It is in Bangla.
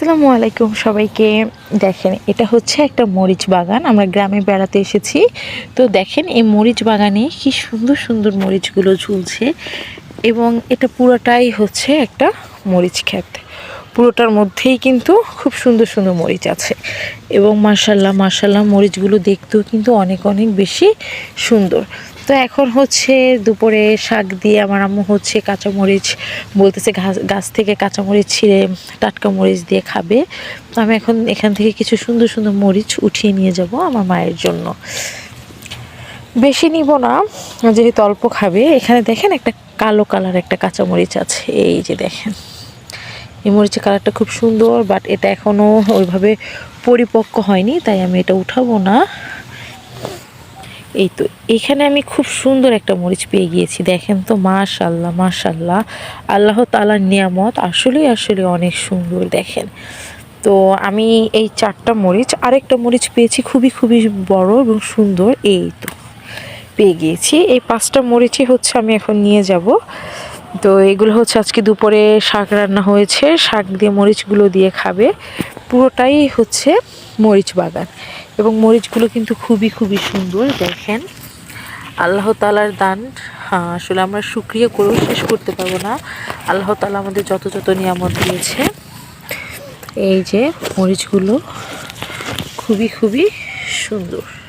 আসসালামু আলাইকুম সবাইকে। দেখেন, এটা হচ্ছে একটা মরিচ বাগান। আমরা গ্রামে বেড়াতে এসেছি। তো দেখেন, এই মরিচ বাগানে কি সুন্দর সুন্দর মরিচগুলো ঝুলছে এবং এটা পুরোটাই হচ্ছে একটা মরিচ ক্ষেত। পুরোটার মধ্যেই কিন্তু খুব সুন্দর সুন্দর মরিচ আছে। এবং মার্শাল্লাহ মার্শাল্লাহ মরিচগুলো দেখতেও কিন্তু অনেক অনেক বেশি সুন্দর। তো এখন হচ্ছে দুপুরে শাক দিয়ে আমার আম্মু হচ্ছে কাঁচামরিচ বলতেছে ঘাস গাছ থেকে কাঁচামরিচ ছিঁড়ে টাটকা মরিচ দিয়ে খাবে। তো আমি এখন এখান থেকে কিছু সুন্দর সুন্দর মরিচ উঠিয়ে নিয়ে যাব আমার মায়ের জন্য। বেশি নিব না, যেহেতু অল্প খাবে। এখানে দেখেন একটা কালো কালার একটা কাঁচামরিচ আছে। এই যে দেখেন। এই মরিচের কালারটা খুব সুন্দর বাট এটা এখনও ওইভাবে পরিপক্ক হয়নি, তাই আমি এটা উঠাবো না। এই তো, এখানে আমি খুব সুন্দর একটা মরিচ পেয়ে গিয়েছি, দেখেন তো, মাশাল্লাহ মাশাল্লাহ। আল্লাহ তালার নিয়ামত, আসলেই আসলে অনেক সুন্দর, দেখেন। তো আমি এই চারটা মরিচ, আরেকটা মরিচ পেয়েছি খুবই খুবই বড় এবং সুন্দর, এই তো, পেয়ে গিয়েছি। এই পাঁচটা মরিচই হচ্ছে আমি এখন নিয়ে যাব। তো এগুলো হচ্ছে আজকে দুপুরে শাক রান্না হয়েছে। শাক দিয়ে মরিচগুলো দিয়ে খাবে। পুরোটাই হচ্ছে মরিচ বাগান। এবং মরিচগুলো কিন্তু খুবই খুবই সুন্দর, দেখেন। আল্লাহ তালার দান। হ্যাঁ আসলে আমরা সুক্রিয়া করেও শেষ করতে পারব না। আল্লাহ তালা আমাদের যত যত নিয়ামত দিয়েছে। এই যে মরিচগুলো খুবই খুবই সুন্দর।